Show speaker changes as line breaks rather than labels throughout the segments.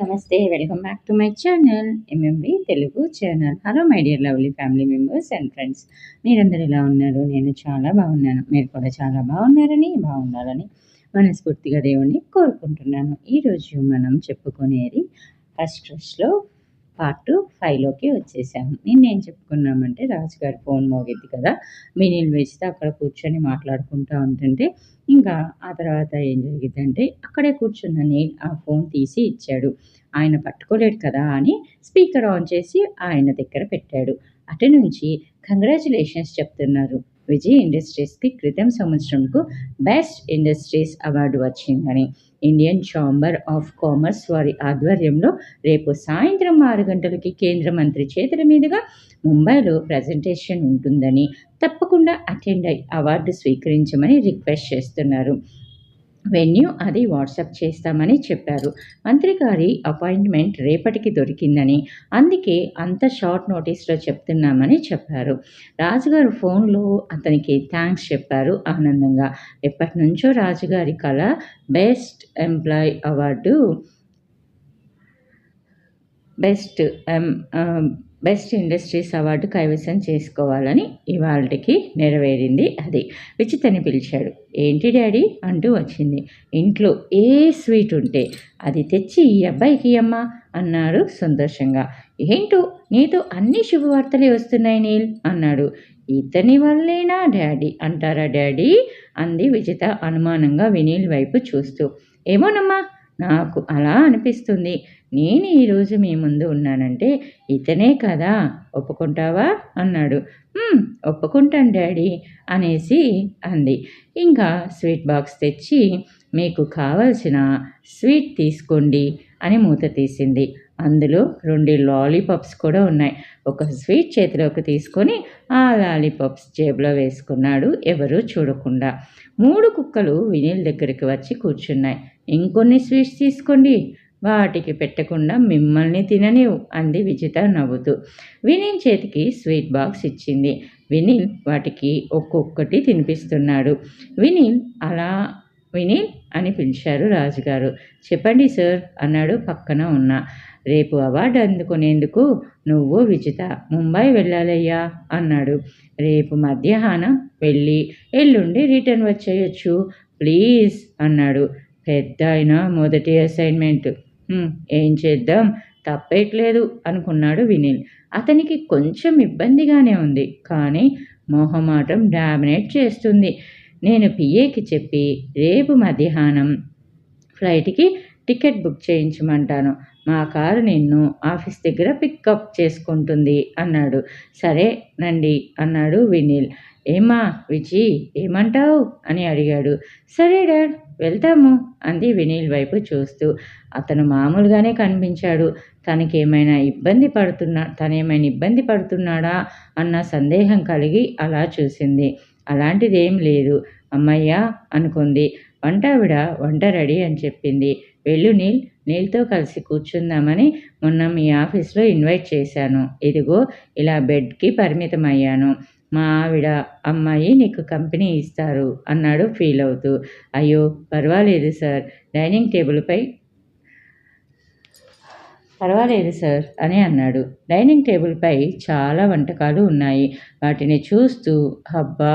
నమస్తే welcome back to my channel MMB Telugu channel. Hello my dear lovely family members and friends మీరందరూ ఎలా ఉన్నారు? నేను చాలా బాగున్నాను. మీరు కూడా చాలా బాగున్నారని బాగుండాలని మనస్ఫూర్తిగా దేవుణ్ణి కోరుకుంటున్నాను. ఈరోజు మనం చెప్పుకునేది ఫస్ట్ క్రష్లో పార్ట్ ఫైవ్లోకి వచ్చేసాము. నేను ఏం చెప్పుకున్నామంటే రాజుగారి ఫోన్ మోగింది కదా. మినీలు వేస్తే అక్కడ కూర్చొని మాట్లాడుకుంటూ ఉంటుంటే ఇంకా ఆ తర్వాత ఏం జరిగిందంటే అక్కడే కూర్చున్న నేను ఆ ఫోన్ తీసి ఇచ్చాడు. ఆయన పట్టుకోలేడు కదా అని స్పీకర్ ఆన్ చేసి ఆయన దగ్గర పెట్టాడు. అటు నుంచి కంగ్రాచులేషన్స్ చెప్తున్నారు. విజయ్ ఇండస్ట్రీస్కి క్రితం సంవత్సరంకు బెస్ట్ ఇండస్ట్రీస్ అవార్డు వచ్చిందని. ఇండియన్ ఛాంబర్ ఆఫ్ కామర్స్ వారి ఆధ్వర్యంలో రేపు సాయంత్రం ఆరు గంటలకి కేంద్ర మంత్రి చేతుల మీదుగా ముంబైలో ప్రజెంటేషన్ ఉంటుందని తప్పకుండా అటెండ్ అయ్యి అవార్డు స్వీకరించమని రిక్వెస్ట్ చేస్తున్నారు. వెన్యూ అది వాట్సాప్ చేస్తామని చెప్పారు. మంత్రి గారి అపాయింట్మెంట్ రేపటికి దొరికిందని అందుకే అంత షార్ట్ నోటీస్లో చెప్తున్నామని చెప్పారు. రాజుగారు ఫోన్లో అతనికి థ్యాంక్స్ చెప్పారు ఆనందంగా. ఎప్పటి నుంచో రాజుగారి కళ best employee award best best industries award కైవసం చేసుకోవాలని ఇవాళకి నెరవేరింది అది. విచితని పిలిచాడు. ఏంటి డాడీ? అంటూ వచ్చింది. ఇంట్లో ఏ స్వీట్ ఉంటే అది తెచ్చి ఈ అబ్బాయికి అమ్మా అన్నాడు సంతోషంగా. ఏంటో? నీతో అన్ని శుభవార్తలే వస్తున్నాయి నీల్ అన్నాడు. ఇతని వల్లేనా డాడీ? అంటారా డాడీ? అంది విజిత అనుమానంగా వినీల్ వైపు చూస్తూ. ఏమోనమ్మా నాకు అలా అనిపిస్తుంది. నేను ఈరోజు మీ ముందు ఉన్నానంటే ఇతనే కదా ఒప్పుకుంటావా? అన్నాడు. ఒప్పుకుంటాను డాడీ అనేసి అంది. ఇంకా స్వీట్ బాక్స్ తెచ్చి మీకు కావలసిన స్వీట్ తీసుకోండి అని మూత తీసింది. అందులో రెండు లాలీపాప్స్ కూడా ఉన్నాయి. ఒక స్వీట్ చేతిలోకి తీసుకొని ఆ లాలీపాప్స్ జేబులో వేసుకున్నాడు ఎవరూ చూడకుండా. మూడు కుక్కలు వినీల్ దగ్గరికి వచ్చి కూర్చున్నాయి. ఇంకొన్ని స్వీట్స్ తీసుకోండి. వాటికి పెట్టకుండా మిమ్మల్ని తిననివు అంది విజిత నవ్వుతూ. వినీల్ చేతికి స్వీట్ బాక్స్ ఇచ్చింది. వినీల్ వాటికి ఒక్కొక్కటి తినిపిస్తున్నాడు. వినీల్ అలా వినీల్ అని పిలిచారు రాజుగారు. చెప్పండి సార్ అన్నాడు పక్కన ఉన్న. రేపు అవార్డు అందుకునేందుకు నువ్వు విజిత ముంబై వెళ్ళాలయ్యా అన్నాడు. రేపు మధ్యాహ్నం వెళ్ళి ఎల్లుండి రిటర్న్ వచ్చేయచ్చు. ప్లీజ్ అన్నాడు. పెద్ద అయిన మొదటి అసైన్మెంట్ ఏం చేద్దాం? తప్పేట్లేదు అనుకున్నాడు వినీల్. అతనికి కొంచెం ఇబ్బందిగానే ఉంది కానీ మొహమాటం డామినేట్ చేస్తుంది. నేను పిఏకి చెప్పి రేపు మధ్యాహ్నం ఫ్లైట్కి టికెట్ బుక్ చేయించమంటాను. మా కారు నిన్ను ఆఫీస్ దగ్గర పికప్ చేసుకుంటుంది అన్నాడు. సరే నండి అన్నాడు వినీల్. ఏమా విజి ఏమంటావు? అని అడిగాడు. సరే డాడ్ వెళ్తాము అంది వినీల్ వైపు చూస్తూ. అతను మామూలుగానే కనిపించాడు. తనకేమైనా ఇబ్బంది పడుతున్నా తనేమైనా ఇబ్బంది పడుతున్నాడా అన్న సందేహం కలిగి అలా చూసింది. అలాంటిదేం లేదు. అమ్మయ్యా అనుకుంది. వంటావిడ వంట రెడీ అని చెప్పింది. వెళ్ళు నీల్ నీళ్ళతో కలిసి కూర్చుందామని మొన్న మీ ఆఫీస్లో ఇన్వైట్ చేశాను. ఇదిగో ఇలా బెడ్కి పరిమితం అయ్యాను మా ఆవిడ అమ్మాయి నీకు కంపెనీ ఇస్తారు అన్నాడు ఫీల్ అవుతూ. అయ్యో పర్వాలేదు సార్ డైనింగ్ టేబుల్పై పర్వాలేదు సార్ అని అన్నాడు. డైనింగ్ టేబుల్పై చాలా వంటకాలు ఉన్నాయి. వాటిని చూస్తూ హబ్బా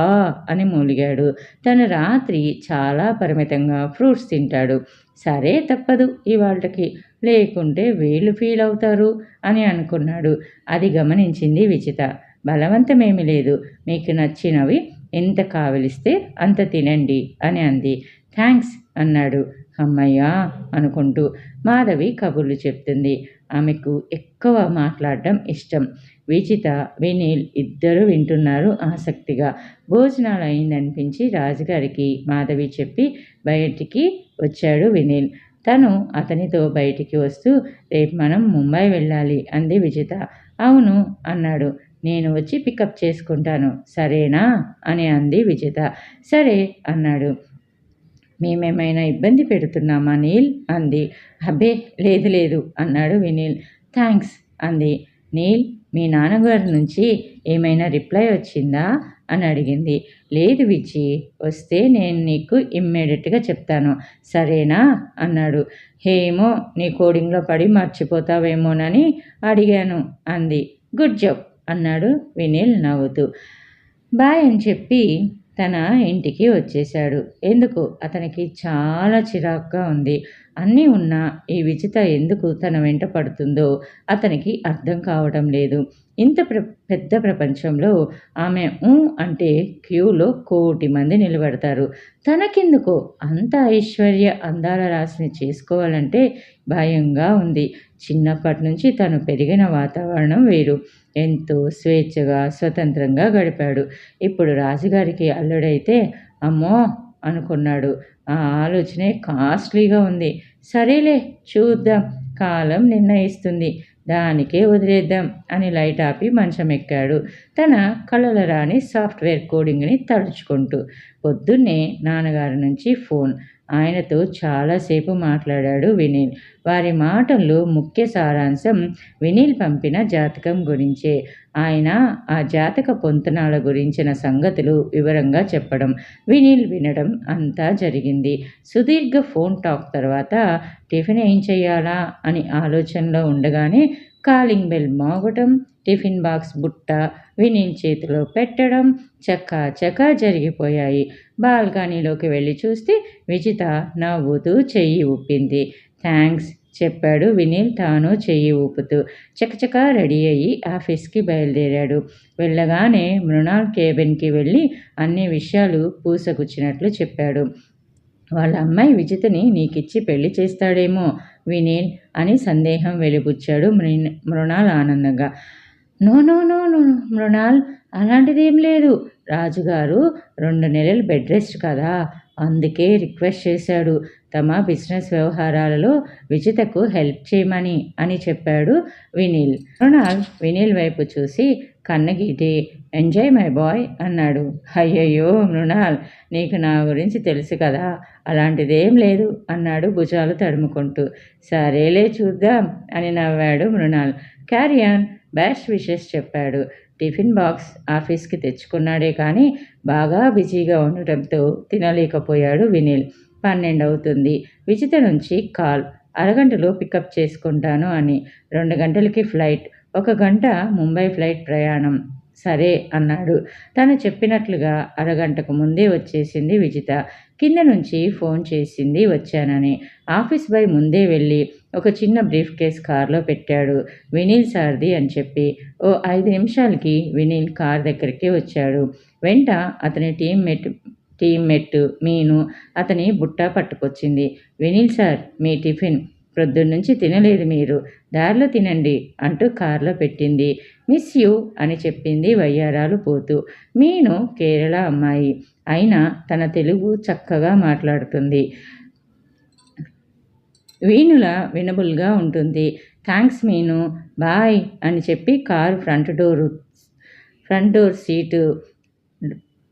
అని మూలిగాడు. తను రాత్రి చాలా పరిమితంగా ఫ్రూట్స్ తింటాడు. సరే తప్పదు ఇవాళకి లేకుంటే వీళ్ళు ఫీల్ అవుతారు అని అనుకున్నాడు. అది గమనించింది విచిత. బలవంతమేమి లేదు. మీకు నచ్చినవి ఎంత కావలిస్తే అంత తినండి అని అంది. థ్యాంక్స్ అన్నాడు. అమ్మయ్యా అనుకుంటూ మాధవి కబుర్లు చెప్తుంది. ఆమెకు ఎక్కువ మాట్లాడటం ఇష్టం. విచిత వినీల్ ఇద్దరు వింటున్నారు ఆసక్తిగా. భోజనాలు అయిందనిపించి రాజుగారికి మాధవి చెప్పి బయటికి వచ్చాడు వినీల్. తను అతనితో బయటికి వస్తూ రేపు మనం ముంబై వెళ్ళాలి అంది విజిత. అవును అన్నాడు. నేను వచ్చి పికప్ చేసుకుంటాను. సరేనా? అని అంది విజిత. సరే అన్నాడు. మేమేమైనా ఇబ్బంది పెడుతున్నామా నీల్? అంది. అబ్బే లేదు లేదు అన్నాడు వినీల్. థ్యాంక్స్ అంది. నీల్ మీ నాన్నగారి నుంచి ఏమైనా రిప్లై వచ్చిందా? అని అడిగింది. లేదు విజి వస్తే నేను నీకు ఇమ్మీడియట్గా చెప్తాను. సరేనా? అన్నాడు. హేమో నీ కోడింగ్లో పడి మర్చిపోతావేమోనని అడిగాను అంది. Good job. అన్నాడు వినీల్ నవ్వుతూ. బాయ్ అని చెప్పి తన ఇంటికి వచ్చేశాడు. ఎందుకు? అతనికి చాలా చిరాకుగా ఉంది. అన్నీ ఉన్నా ఈ విజిత ఎందుకు తన వెంట పడుతుందో అతనికి అర్థం కావడం లేదు. ఇంత ప్ర పెద్ద ప్రపంచంలో ఆమె ఊ అంటే క్యూలో కోటి మంది నిలబడతారు. తనకెందుకో అంత ఐశ్వర్య అందాల రాశిని చేసుకోవాలంటే భయంగా ఉంది. చిన్నప్పటి నుంచి తను పెరిగిన వాతావరణం వేరు. ఎంతో స్వేచ్ఛగా స్వతంత్రంగా గడిపాడు. ఇప్పుడు రాజుగారికి అల్లుడైతే అమ్మో అనుకున్నాడు. ఆ ఆలోచనే కాస్ట్లీగా ఉంది. సరేలే చూద్దాం. కాలం నిర్ణయిస్తుంది. దానికే వదిలేద్దాం అని లైట్ ఆపి మంచం ఎక్కాడు తన కళల రాని సాఫ్ట్వేర్ కోడింగ్ని తడుచుకుంటూ. పొద్దున్నే నాన్నగారి నుంచి ఫోన్. ఆయనతో చాలాసేపు మాట్లాడాడు వినీల్. వారి మాటల్లో ముఖ్య సారాంశం వినీల్ పంపిన జాతకం గురించే. ఆయన ఆ జాతక పొంతనాల గురించిన సంగతులు వివరంగా చెప్పడం వినీల్ వినడం అంతా జరిగింది. సుదీర్ఘ ఫోన్ టాక్ తర్వాత టిఫిన్ ఏం చేయాలా అని ఆలోచనలో ఉండగానే కాలింగ్ బెల్ మోగటం టిఫిన్ బాక్స్ బుట్ట వినీల్ చేతిలో పెట్టడం చక్కా చక్కా జరిగిపోయాయి. బాల్కనీలోకి వెళ్ళి చూస్తే విజిత నవ్వుతూ చెయ్యి ఊపింది. థ్యాంక్స్ చెప్పాడు వినీల్ తాను చెయ్యి ఊపుతూ. చకచక రెడీ అయ్యి ఆఫీస్కి బయలుదేరాడు. వెళ్ళగానే మృణాల్ కేబిన్కి వెళ్ళి అన్ని విషయాలు పూసగుచ్చినట్లు చెప్పాడు. వాళ్ళ అమ్మాయి విజితని నీకిచ్చి పెళ్ళి చేస్తాడేమో వినేన్ అని సందేహం వెలిబుచ్చాడు మృణాల్ ఆనందంగా. No no no no Mrinal అలాంటిదేం లేదు. రాజుగారు రెండు నెలలు బెడ్ రెస్ట్ కదా. అందుకే రిక్వెస్ట్ చేశాడు. తమ బిజినెస్ వ్యవహారాలలో విజితకు హెల్ప్ చేయమని అని చెప్పాడు వినీల్. మృణాల్ వినీల్ వైపు చూసి కన్నగీటి ఎంజాయ్ మై బాయ్ అన్నాడు. అయ్యయ్యో మృణాల్ నీకు నా గురించి తెలుసు కదా అలాంటిదేం లేదు అన్నాడు భుజాలు తడుముకుంటూ. సరేలే చూద్దాం అని నవ్వాడు Mrinal. Carry on best wishes చెప్పాడు. టిఫిన్ బాక్స్ ఆఫీస్కి తెచ్చుకున్నాడే కానీ బాగా బిజీగా ఉండటంతో తినలేకపోయాడు వినీల్. పన్నెండు అవుతుంది విజిత నుంచి కాల్. అరగంటలో పికప్ చేసుకుంటాను అని. రెండు గంటలకి ఫ్లైట్. ఒక గంట ముంబై ఫ్లైట్ ప్రయాణం. సరే అన్నాడు. తను చెప్పినట్లుగా అరగంటకు ముందే వచ్చేసింది విజిత. కింద నుంచి ఫోన్ చేసింది వచ్చానని. ఆఫీస్ బై ముందే వెళ్ళి ఒక చిన్న బ్రీఫ్ కేస్ కార్లో పెట్టాడు. వినీల్ సార్ది అని చెప్పి. ఓ ఐదు నిమిషాలకి వినీల్ కార్ దగ్గరికి వచ్చాడు. వెంట అతని టీమ్మేట్ టీమ్మేట్ మీను అతని బుట్ట పట్టుకొచ్చింది. వినీల్ సార్ మీ టిఫిన్ ప్రొద్దున్నుంచి తినలేదు మీరు. దారిలో తినండి అంటూ కారులో పెట్టింది. మిస్ యూ అని చెప్పింది వయ్యారాలు పోతూ. మీను కేరళ అమ్మాయి. అయినా తన తెలుగు చక్కగా మాట్లాడుతుంది. వీణుల వినబుల్గా ఉంటుంది. థ్యాంక్స్ మీను బాయ్ అని చెప్పి car front door front door seat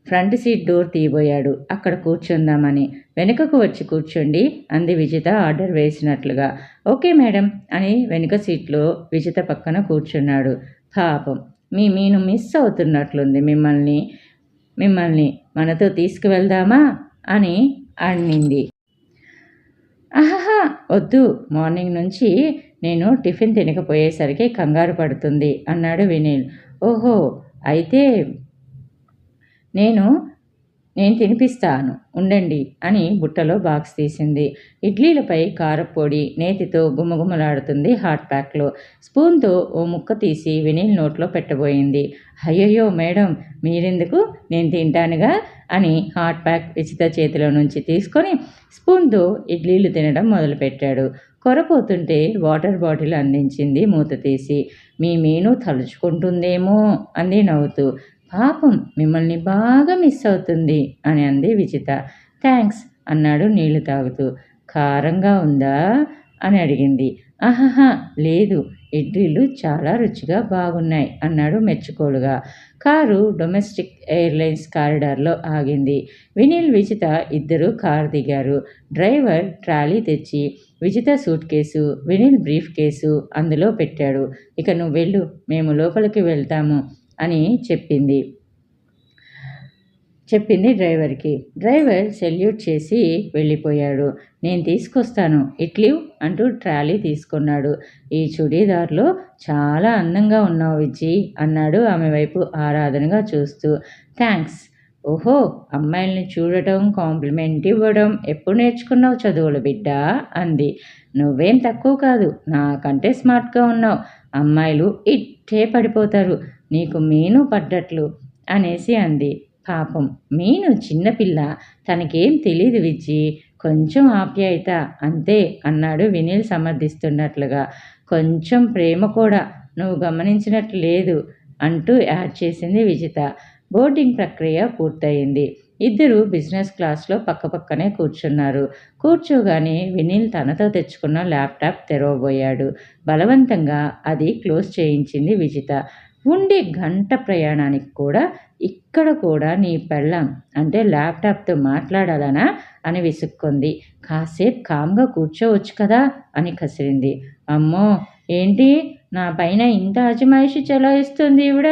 front seat door తీయబోయాడు. అక్కడ కూర్చుందామని. వెనుకకు వచ్చి కూర్చోండి అంది విజిత ఆర్డర్ వేసినట్లుగా. ఓకే మేడం అని వెనుక సీట్లో విజిత పక్కన కూర్చున్నాడు. పాపం మీ మీను మిస్ అవుతున్నట్లుంది. మిమ్మల్ని మిమ్మల్ని మనతో తీసుకువెళ్దామా అని అన్నింది. ఆహా వద్దు. మార్నింగ్ నుంచి నేను టిఫిన్ తినకపోయేసరికి కంగారు పడుతుంది అన్నాడు వినీల్. ఓహో అయితే నేను నేను తినిపిస్తాను ఉండండి అని బుట్టలో బాక్స్ తీసింది. ఇడ్లీలపై కారపొడి నేతితో గుమగుమలాడుతుంది హాట్ ప్యాక్లో. స్పూన్తో ఓ ముక్క తీసి వినీల్ నోట్లో పెట్టబోయింది. అయ్యయ్యో మేడం మీరెందుకు? నేను తింటానుగా? అని హాట్ ప్యాక్ విచిత చేతిలో నుంచి తీసుకొని స్పూన్తో ఇడ్లీలు తినడం మొదలుపెట్టాడు. కొరపోతుంటే వాటర్ బాటిల్ అందించింది మూత తీసి. మీ మీను తలుచుకుంటుందేమో అంది నవ్వుతూ. పాపం మిమ్మల్ని బాగా మిస్ అవుతుంది అని అంది విచిత థ్యాంక్స్ అన్నాడు నీళ్ళు తాగుతూ. కారంగా ఉందా? అని అడిగింది. ఆహాహా లేదు ఇడ్లీలు చాలా రుచిగా బాగున్నాయి అన్నాడు మెచ్చుకోలుగా. కారు డొమెస్టిక్ ఎయిర్లైన్స్ కారిడార్లో ఆగింది. వినీల్ విజిత ఇద్దరు కారు దిగారు. డ్రైవర్ ట్రాలీ తెచ్చి Vijitha suitcase Vineel briefcase అందులో పెట్టాడు. ఇక నువ్వు వెళ్ళు మేము లోపలికి వెళ్తాము అని చెప్పింది. చెప్పింది డ్రైవర్కి. డ్రైవర్ సెల్యూట్ చేసి వెళ్ళిపోయాడు. నేను తీసుకొస్తాను. ఇట్లీవ్ అంటూ ట్రాలీ తీసుకున్నాడు. ఈ చుడీదార్లో చాలా అందంగా ఉన్నావు విజ్జి అన్నాడు ఆమె వైపు ఆరాధనగా చూస్తూ. థ్యాంక్స్. ఓహో అమ్మాయిల్ని చూడటం కాంప్లిమెంట్ ఇవ్వడం ఎప్పుడు నేర్చుకున్నావు చదువుల బిడ్డ? అంది. నువ్వేం తక్కువ కాదు నాకంటే స్మార్ట్గా ఉన్నావు. అమ్మాయిలు ఇట్టే పడిపోతారు. నీకు మీను పడ్డట్లు అనేసి అంది. పాపం. మీను చిన్నపిల్ల తనకేం తెలియదు విజ్జి. కొంచెం ఆప్యాయత. అంతే అన్నాడు వినీల్ సమర్థిస్తున్నట్లుగా. కొంచెం ప్రేమ కూడా. నువ్వు గమనించినట్లు లేదు అంటూ యాడ్ చేసింది విజిత. బోర్డింగ్ ప్రక్రియ పూర్తయింది. ఇద్దరు బిజినెస్ క్లాస్లో పక్కపక్కనే కూర్చున్నారు. కూర్చోగానే వినీల్ తనతో తెచ్చుకున్న ల్యాప్టాప్ తెరవబోయాడు. బలవంతంగా అది క్లోజ్ చేయించింది విజిత. ఉండి గంట ప్రయాణానికి కూడా ఇక్కడ కూడా నీ పెళ్ళాం అంటే ల్యాప్టాప్తో మాట్లాడాలనా అని విసుక్కుంది. కాసేపు కామ్గా కూర్చోవచ్చు కదా అని కసిరింది అమ్మో! ఏంటి? నా పైన ఇంత అజమాయిషి చెలాయిస్తుంది ఈవిడ?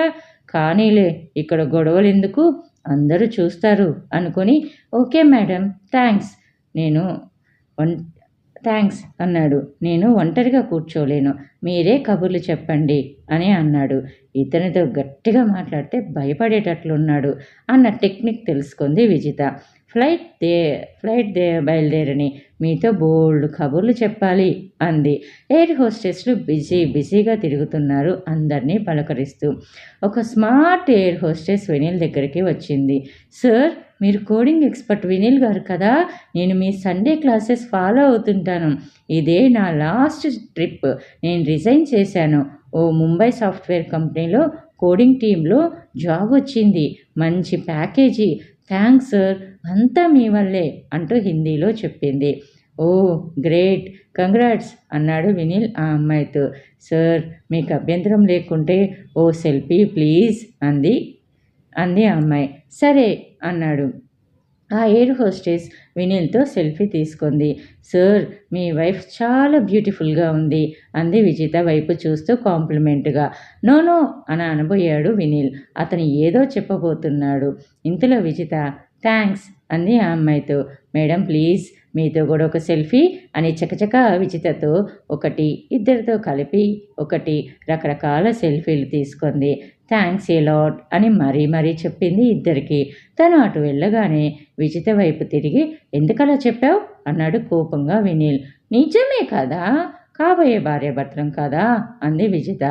కానీలే ఇక్కడ గొడవలు ఎందుకు అందరూ చూస్తారు అనుకొని ఓకే మేడం థ్యాంక్స్ నేను వన్ థ్యాంక్స్ అన్నాడు. నేను ఒంటరిగా కూర్చోలేను. మీరే కబుర్లు చెప్పండి అని అన్నాడు. ఇతనితో గట్టిగా మాట్లాడితే భయపడేటట్లున్నాడు అన్న టెక్నిక్ తెలుసుకుంది విజిత. ఫ్లైట్ దే ఫ్లైట్ దే బయలుదేరని మీతో బోల్డ్ కబుర్లు చెప్పాలి అంది. ఎయిర్ హోస్టెస్లు బిజీ బిజీగా తిరుగుతున్నారు అందరినీ పలకరిస్తూ. ఒక స్మార్ట్ ఎయిర్ హోస్టెస్ వెనిల్ దగ్గరికి వచ్చింది. సార్ మీరు కోడింగ్ ఎక్స్పర్ట్ వినిల్ గారు కదా నేను మీ సండే క్లాసెస్ ఫాలో అవుతుంటాను. ఇదే నా లాస్ట్ ట్రిప్. నేను రిజైన్ చేశాను. ఓ ముంబై సాఫ్ట్వేర్ కంపెనీలో కోడింగ్ టీంలో జాబ్ వచ్చింది. మంచి ప్యాకేజీ. Thanks sir. అంతా మీ వల్లే అంటూ హిందీలో చెప్పింది. ఓ గ్రేట్. కంగ్రాట్స్ అన్నాడు వినిల్ ఆ అమ్మాయితో. సార్ మీకు అభ్యంతరం లేకుంటే ఓ సెల్ఫీ ప్లీజ్ అంది. అంది ఆ అమ్మాయి. సరే అన్నాడు. ఆ ఎయిర్ హోస్టెస్ వినీల్తో సెల్ఫీ తీసుకుంది. సార్ మీ వైఫ్ చాలా బ్యూటిఫుల్గా ఉంది. అంది విజిత వైపు చూస్తూ కాంప్లిమెంట్గా. నో నో అని అనబోయాడు వినీల్. అతను ఏదో చెప్పబోతున్నాడు. ఇంతలో విజిత థ్యాంక్స్ అంది ఆ అమ్మాయితో. మేడం ప్లీజ్ మీతో కూడా ఒక సెల్ఫీ అని చకచక విజితతో ఒకటి ఇద్దరితో కలిపి ఒకటి రకరకాల సెల్ఫీలు తీసుకుంది. థ్యాంక్స్ ఏ లాట్ అని మరీ మరీ చెప్పింది ఇద్దరికి. తను అటు వెళ్ళగానే విజిత వైపు తిరిగి ఎందుకలా చెప్పావు? అన్నాడు కోపంగా వినీల్. నిజమే కదా కాబోయే భార్యాభర్తలం కదా అంది విజిత.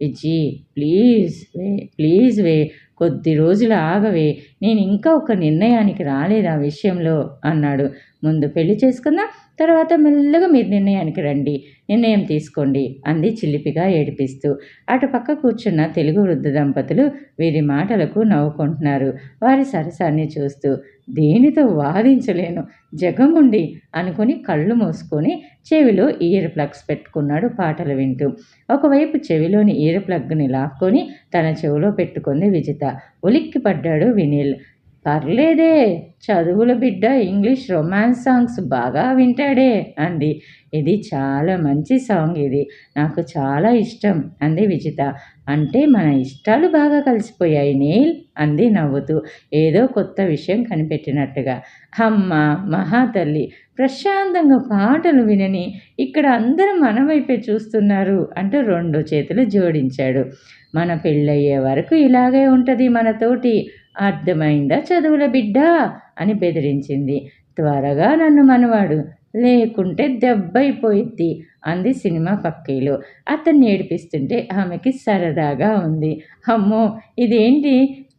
విజి ప్లీజ్ వే ప్లీజ్ వే కొద్ది రోజులు ఆగవే నేను ఇంకా ఒక నిర్ణయానికి రాలేదు ఆ విషయంలో? అన్నాడు. ముందు పెళ్ళి చేసుకుందాం తర్వాత మెల్లగా మీరు నిర్ణయానికి రండి నిర్ణయం తీసుకోండి అంది చిలిపిగా ఏడిపిస్తూ. అటు పక్క కూర్చున్న తెలుగు వృద్ధ దంపతులు వీరి మాటలకు నవ్వుకుంటున్నారు. వారి సరసాన్ని చూస్తూ దేనితో వాదించలేను జగముండి అనుకుని కళ్ళు మూసుకొని చెవిలో ఇయర్ ప్లగ్స్ పెట్టుకున్నాడు పాటలు వింటూ. ఒకవైపు చెవిలోని ఇయర్ ప్లగ్ని లాక్కొని తన చెవిలో పెట్టుకుంది విజిత. ఉలిక్కి పడ్డాడు వినీల్. పర్లేదే చదువుల బిడ్డ ఇంగ్లీష్ రొమాన్స్ సాంగ్స్ బాగా వింటాడే అంది. ఇది చాలా మంచి సాంగ్ ఇది. నాకు చాలా ఇష్టం అంది విజిత. అంటే మన ఇష్టాలు బాగా కలిసిపోయాయి నీల్ అంది నవ్వుతూ. ఏదో కొత్త విషయం కనిపెట్టినట్టుగా. అమ్మ మహాతల్లి ప్రశాంతంగా పాటలు వినని ఇక్కడ అందరూ మన వైపే చూస్తున్నారు అంటూ రెండు చేతులు జోడించాడు. మన పెళ్ళయ్యే వరకు ఇలాగే ఉంటుంది మనతోటి అర్థమైందా చదువుల బిడ్డ అని బెదిరించింది. త్వరగా నన్ను మనవాడు లేకుంటే దెబ్బైపోయిద్ది అంది సినిమా పక్కీలో. అతన్ని ఏడిపిస్తుంటే ఆమెకి సరదాగా ఉంది. అమ్మో ఇదేంటి?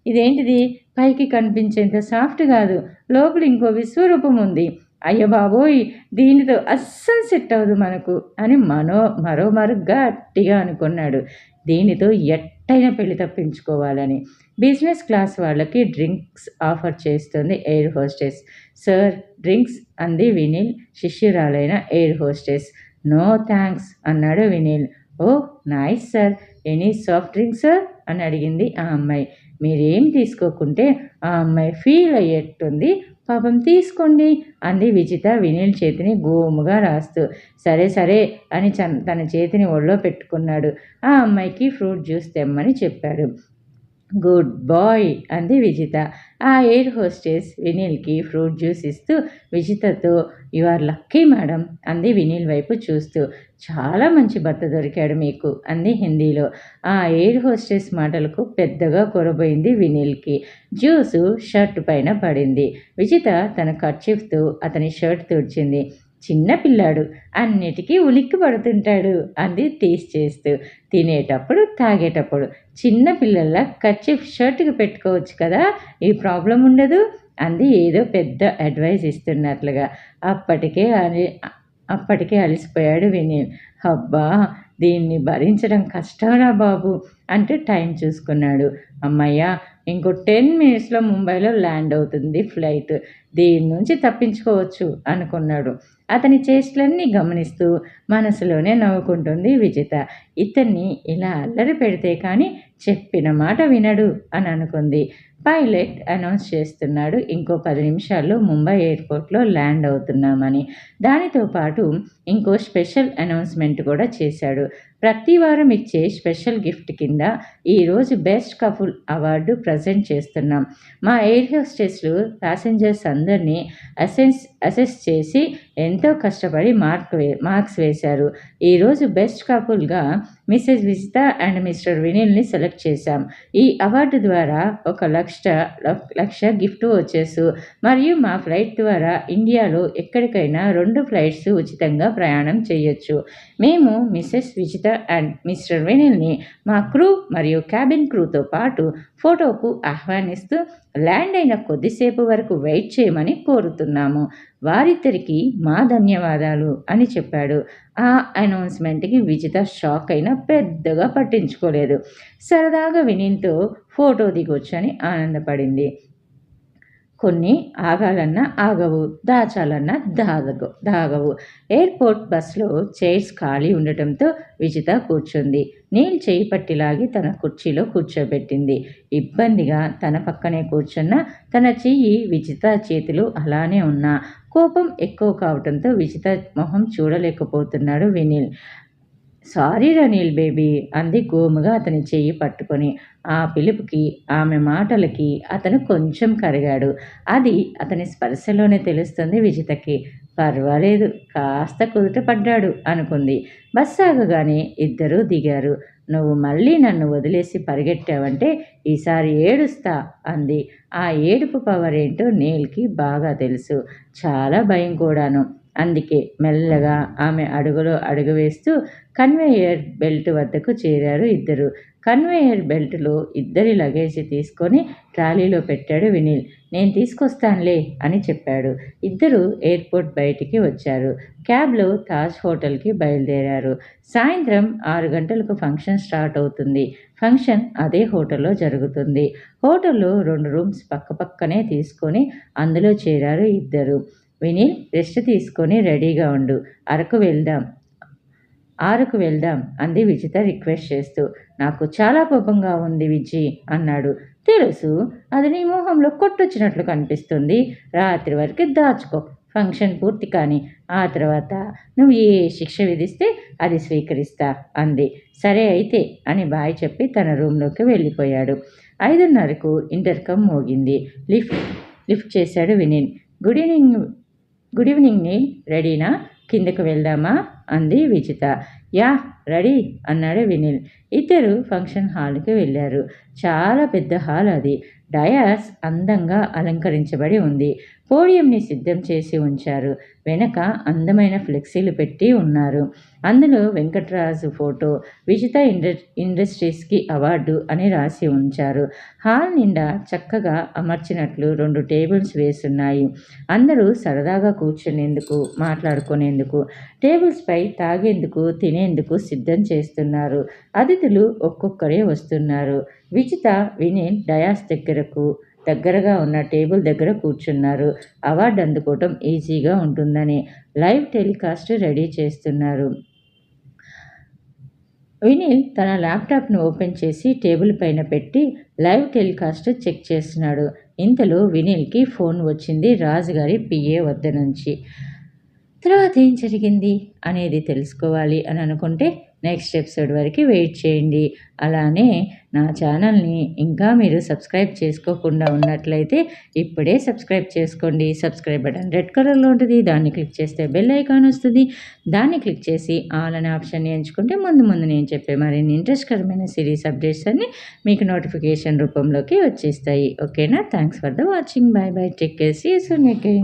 ఇదేంటిది? పైకి కనిపించేంత సాఫ్ట్ కాదు. లోపల ఇంకో విశ్వరూపం ఉంది. అయ్య బాబోయ్ దీనితో అస్సలు సెట్ అవ్వదు మనకు అని మనో మరో మరుగ్గా గట్టిగా అనుకున్నాడు. దీనితో ఎట్టయిన పెళ్ళి తప్పించుకోవాలని. బిజినెస్ క్లాస్ వాళ్ళకి డ్రింక్స్ ఆఫర్ చేస్తుంది ఎయిర్ హోస్టెస్. సార్ డ్రింక్స్ అంది వినీల్. శిష్యురాలైన ఎయిర్ హోస్టెస్. నో థ్యాంక్స్ అన్నాడు Vineel. Oh nice sir. Any soft drink sir? అని అడిగింది ఆ అమ్మాయి. మీరేం తీసుకోకుంటే ఆ అమ్మాయి ఫీల్ అయ్యేట్టుంది. పాపం తీసుకోండి అంది విజిత వినీల్ చేతిని గోముగా రాస్తూ. సరే సరే అని తన చేతిని ఒళ్ళో పెట్టుకున్నాడు. ఆ అమ్మాయికి ఫ్రూట్ జ్యూస్ తెమ్మని చెప్పాడు. గుడ్ బాయ్ అంది విజిత. ఆ ఎయిర్ హోస్టెస్ వినీల్కి ఫ్రూట్ జ్యూస్ ఇస్తూ విజితతో యు ఆర్ లక్కీ మేడం అంది వినీల్ వైపు చూస్తూ. చాలా మంచి భర్త దొరికాడు మీకు అంది హిందీలో. ఆ ఎయిర్ హోస్టెస్ మాటలకు పెద్దగా కొరబోయింది వినీల్కి. జ్యూసు షర్ట్ పైన పడింది. విజిత తన కర్చీఫ్తో అతని షర్ట్ తుడిచింది. చిన్న పిల్లాడు అన్నిటికీ ఉలిక్కి పడుతుంటాడు అంది తీసి చేస్తూ. తినేటప్పుడు తాగేటప్పుడు చిన్న పిల్లల కర్చీఫ్ షర్ట్కి పెట్టుకోవచ్చు కదా ఈ ప్రాబ్లం ఉండదు అంది ఏదో పెద్ద అడ్వైస్ ఇస్తున్నట్లుగా. అప్పటికే అని అప్పటికే అలసిపోయాడు వినీల్. అబ్బా దీన్ని భరించడం కష్టంరా బాబు అంటూ టైం చూసుకున్నాడు. అమ్మయ్య ఇంకో టెన్ మినిట్స్లో ముంబైలో ల్యాండ్ అవుతుంది ఫ్లైట్. దీని నుంచి తప్పించుకోవచ్చు అనుకున్నాడు. అతని చేష్టలన్నీ గమనిస్తూ మనసులోనే నవ్వుకుంటుంది విజిత. ఇతన్ని ఇలా అల్లరి పెడితే కానీ చెప్పిన మాట వినడు అని అనుకుంది. పైలట్ అనౌన్స్ చేస్తున్నాడు ఇంకో పది నిమిషాల్లో ముంబై ఎయిర్పోర్ట్లో ల్యాండ్ అవుతున్నామని. దానితో పాటు ఇంకో స్పెషల్ అనౌన్స్మెంట్ కూడా చేశాడు. ప్రతి వారం ఇచ్చే స్పెషల్ గిఫ్ట్ కింద ఈరోజు బెస్ట్ కపుల్ అవార్డు ప్రజెంట్ చేస్తున్నాం. మా ఎయిర్ హోస్టెస్లు ప్యాసింజర్స్ అందరినీ అసెన్స్ అసెస్ చేసి ఎంతో కష్టపడి మార్క్ వే మార్క్స్ వేశారు. ఈరోజు బెస్ట్ కపుల్గా మిస్సెస్ విజిత అండ్ మిస్టర్ వినీల్ని సెలెక్ట్ చేశాం. ఈ అవార్డు ద్వారా ఒక లక్ష లక్ష గిఫ్ట్ వచ్చేసు మరియు మా ఫ్లైట్ ద్వారా ఇండియాలో ఎక్కడికైనా రెండు ఫ్లైట్స్ ఉచితంగా ప్రయాణం చేయొచ్చు. మేము మిస్సెస్ విజిత అండ్ మిస్టర్ వినిల్ని మా క్రూ మరియు క్యాబిన్ క్రూతో పాటు ఫోటోకు ఆహ్వానిస్తూ ల్యాండ్ అయిన కొద్దిసేపు వరకు వెయిట్ చేయమని కోరుతున్నాము. వారిద్దరికి మా ధన్యవాదాలు అని చెప్పాడు. ఆ అనౌన్స్మెంట్కి విజిత షాక్ అయినా పెద్దగా పట్టించుకోలేదు. సరదాగా వినీన్తో ఫోటో దిగొచ్చని ఆనందపడింది. కొన్ని ఆగాలన్నా ఆగవు దాచాలన్నా దాగవు దాగవు. ఎయిర్పోర్ట్ బస్సులో చైర్స్ ఖాళీ ఉండటంతో విజిత కూర్చుంది. నీల్ చేయి పట్టిలాగి తన కుర్చీలో కూర్చోబెట్టింది. ఇబ్బందిగా తన పక్కనే కూర్చున్న తన చెయ్యి విజిత చేతులు అలానే ఉన్నా. కోపం ఎక్కువ కావడంతో విజిత మొహం చూడలేకపోతున్నాడు వినీల్. సారీ రనీల్ బేబీ అంది గోముగా అతని చెయ్యి పట్టుకొని. ఆ పిలుపుకి ఆమె మాటలకి అతను కొంచెం కరిగాడు. అది అతని స్పర్శలోనే తెలుస్తుంది విజితకి. పర్వాలేదు కాస్త కుదుట పడ్డాడు అనుకుంది. బస్ ఆగగానే ఇద్దరూ దిగారు. నువ్వు మళ్ళీ నన్ను వదిలేసి పరిగెట్టావంటే ఈసారి ఏడుస్తా అంది. ఆ ఏడుపు పవర్ ఏంటో నీల్కి బాగా తెలుసు. చాలా భయం కూడాను. అందుకే మెల్లగా ఆమె అడుగులో అడుగు వేస్తూ కన్వేయర్ బెల్ట్ వద్దకు చేరారు ఇద్దరు. కన్వేయర్ బెల్ట్లో ఇద్దరి లగేజ్ తీసుకొని ట్రాలీలో పెట్టాడు వినీల్. నేను తీసుకొస్తానులే అని చెప్పాడు. ఇద్దరు ఎయిర్పోర్ట్ బయటికి వచ్చారు. క్యాబ్లో తాజ్ హోటల్కి బయలుదేరారు. సాయంత్రం ఆరు గంటలకు ఫంక్షన్ స్టార్ట్ అవుతుంది. ఫంక్షన్ అదే హోటల్లో జరుగుతుంది. హోటల్లో రెండు రూమ్స్ పక్కపక్కనే తీసుకొని అందులో చేరారు ఇద్దరు. విని రెస్ట్ తీసుకొని రెడీగా ఉండు. అరకు వెళ్దాం. ఆరుకు వెళ్దాం అంది విజిత రిక్వెస్ట్ చేస్తూ. నాకు చాలా కోపంగా ఉంది విజి అన్నాడు. తెలుసు అది నీ మొహంలో కొట్టొచ్చినట్లు కనిపిస్తుంది. రాత్రి వరకు దాచుకో. ఫంక్షన్ పూర్తి కానీ ఆ తర్వాత నువ్వు ఏ శిక్ష విధిస్తే అది స్వీకరిస్తా అంది. సరే అయితే అని బాయ్ చెప్పి తన రూమ్లోకి వెళ్ళిపోయాడు. ఐదున్నరకు ఇంటర్కమ్ మోగింది. లిఫ్ట్ లిఫ్ట్ చేశాడు Vinin. Good evening good evening రెడీనా? కిందకు వెళ్దామా? అంది విజిత. యా రెడీ అన్నాడు వినిల్. ఇద్దరు ఫంక్షన్ హాల్కి వెళ్ళారు. చాలా పెద్ద హాల్ అది. డయాస్ అందంగా అలంకరించబడి ఉంది. పోడియంని సిద్ధం చేసి ఉంచారు. వెనక అందమైన ఫ్లెక్సీలు పెట్టి ఉన్నారు. అందులో వెంకట్రాజు ఫోటో విజిత ఇండ ఇండస్ట్రీస్కి అవార్డు అని రాసి ఉంచారు. హాల్ నిండా చక్కగా అమర్చినట్లు రెండు టేబుల్స్ వేసున్నాయి. అందరూ సరదాగా కూర్చునేందుకు మాట్లాడుకునేందుకు టేబుల్స్పై తాగేందుకు తినేందుకు సిద్ధం చేస్తున్నారు. అతిథులు ఒక్కొక్కరే వస్తున్నారు. విజిత వినే డయాస్ దగ్గరకు దగ్గరగా ఉన్న టేబుల్ దగ్గర కూర్చున్నారు. అవార్డు అందుకోవటం ఈజీగా ఉంటుందని లైవ్ టెలికాస్ట్ రెడీ చేస్తున్నారు. వినీల్ తన ల్యాప్టాప్ను ఓపెన్ చేసి టేబుల్ పైన పెట్టి లైవ్ టెలికాస్ట్ చెక్ చేస్తున్నాడు. ఇంతలో వినీల్కి ఫోన్ వచ్చింది రాజుగారి పిఏ వద్ద నుంచి. తర్వాత ఏం జరిగింది? అనేది తెలుసుకోవాలి అని అనుకుంటే నెక్స్ట్ ఎపిసోడ్ వరకు వెయిట్ చేయండి. అలానే నా ఛానల్ని ఇంకా మీరు సబ్స్క్రైబ్ చేసుకోకుండా ఉన్నట్లయితే ఇప్పుడే సబ్స్క్రైబ్ చేసుకోండి. సబ్స్క్రైబ్ బటన్ రెడ్ కలర్లో ఉంటుంది. దాన్ని క్లిక్ చేస్తే బెల్ ఐకాన్ వస్తుంది. దాన్ని క్లిక్ చేసి ఆల్ అనే ఆప్షన్ని ఎంచుకుంటే ముందు ముందు నేను చెప్పే మరిన్ని ఇంట్రెస్ట్కరమైన సిరీస్ అప్డేట్స్ అన్ని మీకు నోటిఫికేషన్ రూపంలోకి వచ్చేస్తాయి. ఓకేనా? Thanks for the watching. Bye bye take care. See you soon